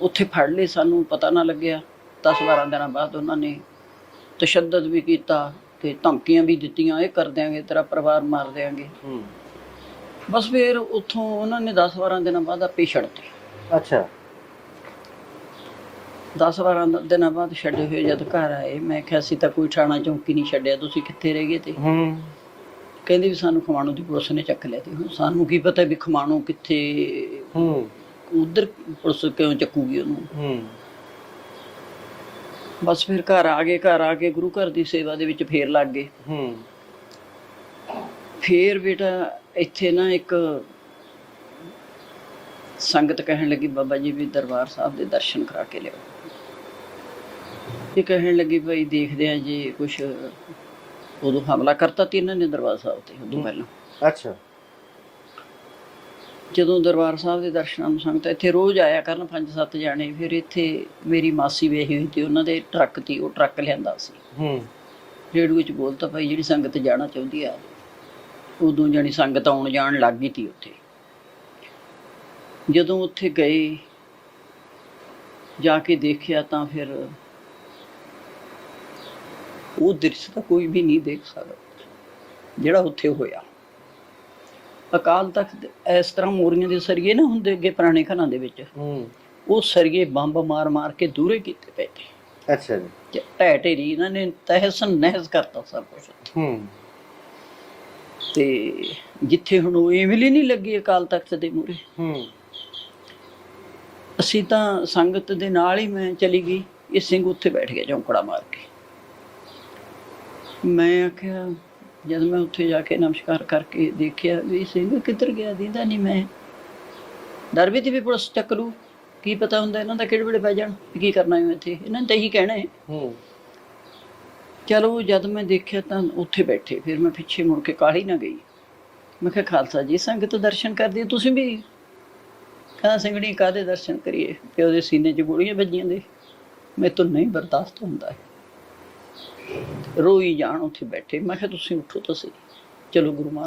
ਉੱਥੇ ਫੜ ਲਏ ਸਾਨੂੰ ਪਤਾ ਨਾ ਲੱਗਿਆ। 10 12 ਦਿਨਾਂ ਬਾਅਦ ਉਹਨਾਂ ਨੇ ਤਸ਼ੱਦਦ ਵੀ ਕੀਤਾ ਤੇ ਧਮਕੀਆਂ ਵੀ ਦਿੱਤੀਆਂ ਇਹ ਕਰ ਦਿਆਂਗੇ ਤੇਰਾ ਪਰਿਵਾਰ ਮਾਰ ਦਿਆਂਗੇ। ਹੂੰ। ਬਸ ਫਿਰ ਉੱਥੋਂ ਉਹਨਾਂ ਨੇ 10 12 ਦਿਨਾਂ ਬਾਅਦ ਆਪੇ ਛੱਡਤੇ ਅੱਛਾ। 10 12 ਦਿਨਾਂ ਬਾਅਦ ਛੱਡੇ ਹੋਏ ਜਦ ਘਰ ਆਏ ਮੈਂ ਕਿਹਾ ਸੀ ਤਾਂ ਕੋਈ ਥਾਣਾ ਚੌਂਕੀ ਨਹੀਂ ਛੱਡਿਆ ਤੁਸੀਂ ਕਿੱਥੇ ਰਹਿ ਗਏ ਤੇ? ਹੂੰ। ਕਹਿੰਦੇ ਵੀ ਸਾਨੂੰ ਖਮਾਣੋ ਦੀ ਪੁਲਿਸ ਨੇ ਚੱਕ ਲਿਆ ਤੇ ਹੁਣ ਸਾਨੂੰ ਕੀ ਪਤਾ ਵੀ ਖਮਾਣੋ ਕਿੱਥੇ ਹੂੰ। ਉਧਰ ਪੁਲਿਸ ਕਿਉਂ ਚੱਕੂਗੀ ਉਹਨੂੰ? ਹੂੰ। ਬਸ ਫਿਰ ਘਰ ਆ ਗਏ ਘਰ ਆ ਕੇ ਗੁਰੂ ਘਰ ਦੀ ਸੇਵਾ ਦੇ ਵਿੱਚ ਫੇਰ ਲੱਗ ਗਏ। ਹੂੰ। ਫੇਰ ਬੇਟਾ ਇੱਥੇ ਨਾ ਇੱਕ ਸੰਗਤ ਕਹਿਣ ਲੱਗੀ ਬਾਬਾ ਜੀ ਵੀ ਦਰਬਾਰ ਸਾਹਿਬ ਦੇ ਦਰਸ਼ਨ ਕਰਾ ਕੇ ਲਿਓ ਇਹ ਕਹਿਣ ਲੱਗੀ ਭਾਈ ਦੇਖਦੇ ਆ ਜੇ ਕੁਛ ਉਦੋਂ ਹਮਲਾ ਕਰਤਾ ਤੀ ਇਹਨਾਂ ਨੇ ਦਰਬਾਰ ਸਾਹਿਬ ਤੇ ਉਦੋਂ ਪਹਿਲਾਂ। ਅੱਛਾ। ਜਦੋਂ ਦਰਬਾਰ ਸਾਹਿਬ ਦੇ ਦਰਸ਼ਨਾਂ ਨੂੰ ਸੰਗਤ ਇੱਥੇ ਰੋਜ਼ ਆਇਆ ਕਰਨ ਪੰਜ ਸੱਤ ਜਾਣੇ ਫਿਰ ਇੱਥੇ ਮੇਰੀ ਮਾਸੀ ਵੇਹੀ ਹੋਈ ਤੇ ਉਹਨਾਂ ਦੇ ਟਰੱਕ ਤੀ ਉਹ ਟਰੱਕ ਲਿਆਂਦਾ ਸੀ। ਹੂੰ। ਰੇਡੂ ਵਿੱਚ ਬੋਲਤਾ ਭਾਈ ਜਿਹੜੀ ਸੰਗਤ ਜਾਣਾ ਚਾਹੁੰਦੀ ਆ ਉਦੋਂ ਜਾਣੀ ਸੰਗਤ ਆਉਣ ਜਾਣ ਲੱਗ ਗਈ ਤੀ ਉੱਥੇ। ਜਦੋਂ ਉੱਥੇ ਗਏ ਜਾ ਕੇ ਦੇਖਿਆ ਤਾਂ ਫਿਰ ਉਹ ਦ੍ਰਿਸ਼ ਤਾਂ ਕੋਈ ਵੀ ਨਹੀਂ ਦੇਖ ਸਕਦਾ ਜਿਹੜਾ ਉੱਥੇ ਹੋਇਆ। ਅਕਾਲ ਤਖਤ ਇਸ ਤਰ੍ਹਾਂ ਮੋਰੀਆਂ ਦੇ ਸਰੀਏ ਨਾ ਹੁੰਦੇ ਅੱਗੇ ਪੁਰਾਣੇ ਘਰਾਂ ਦੇ ਵਿੱਚ। ਹੂੰ। ਉਹ ਸਰੀਏ ਬੰਬ ਮਾਰ ਮਾਰ ਕੇ ਦੂਰੇ ਕੀਤੇ ਪਏ ਤੇ ਅੱਛਾ ਜੀ। ਢਹਿ ਢੇਰੀ ਇਹਨਾਂ ਨੇ ਤਹਿਸ ਨਹਿਸ ਕਰਤਾ ਸਭ ਕੁਝ ਹੂੰ। ਤੇ ਜਿੱਥੇ ਹੁਣ ਉਹ ਇਮਲੀ ਨਹੀਂ ਲੱਗੀ ਅਕਾਲ ਤਖਤ ਦੇ ਮੂਰੇ ਹੂੰ। ਅਸੀਂ ਤਾਂ ਸੰਗਤ ਦੇ ਨਾਲ ਹੀ ਮੈਂ ਚਲੀ ਗਈ ਇਹ ਸਿੰਘ ਉੱਥੇ ਬੈਠ ਗਿਆ ਚੌਂਕੜਾ ਮਾਰ ਕੇ। ਮੈਂ ਆਖਿਆ ਜਦ ਮੈਂ ਉੱਥੇ ਜਾ ਕੇ ਨਮਸਕਾਰ ਕਰਕੇ ਦੇਖਿਆ ਵੀ ਸਿੰਘ ਕਿੱਧਰ ਗਿਆ ਦੀਦਾ ਨਹੀਂ ਮੈਂ। ਡਰ ਵੀ ਤੇ ਵੀ ਪੁਲਿਸ ਚੱਕ ਲੂ ਕੀ ਪਤਾ ਹੁੰਦਾ ਇਹਨਾਂ ਦਾ ਕਿਹੜੇ ਵੇਲੇ ਪੈ ਜਾਣ ਕੀ ਕਰਨਾ ਹੈ ਇੱਥੇ। ਇਹਨਾਂ ਨੇ ਤਾਂ ਇਹੀ ਕਹਿਣਾ ਹੈ। ਹੂੰ। ਚਲੋ ਜਦ ਮੈਂ ਦੇਖਿਆ ਤਾਂ ਉੱਥੇ ਬੈਠੇ ਫਿਰ ਮੈਂ ਪਿੱਛੇ ਮੁੜ ਕੇ ਕਾਹਲੀ ਨਾ ਗਈ। ਮੈਂ ਕਿਹਾ ਖਾਲਸਾ ਜੀ ਸੰਗਤ ਦਰਸ਼ਨ ਕਰਦੀ ਤੁਸੀਂ ਵੀ? ਕਹਿੰਦਾ ਸਿੰਘਣੀ ਕਾਦੇ ਦਰਸ਼ਨ ਕਰੀਏ? ਤੇ ਉਹਦੇ ਸੀਨੇ 'ਚ ਗੋਲੀਆਂ ਵੱਜੀਆਂ ਦੇ ਮੇਰੇ ਤੋਂ ਨਹੀਂ ਬਰਦਾਸ਼ਤ ਹੁੰਦਾ ਹੈ ਰੋਈ ਜਾਣ ਉੱਥੇ ਬੈਠੇ। ਮੈਂ ਕਿਹਾ ਤੁਸੀਂ ਉੱਠੋ ਤਾਂ ਸਹੀ। ਚਲੋ ਗੁਰੂ ਮਹਾਰਾਜ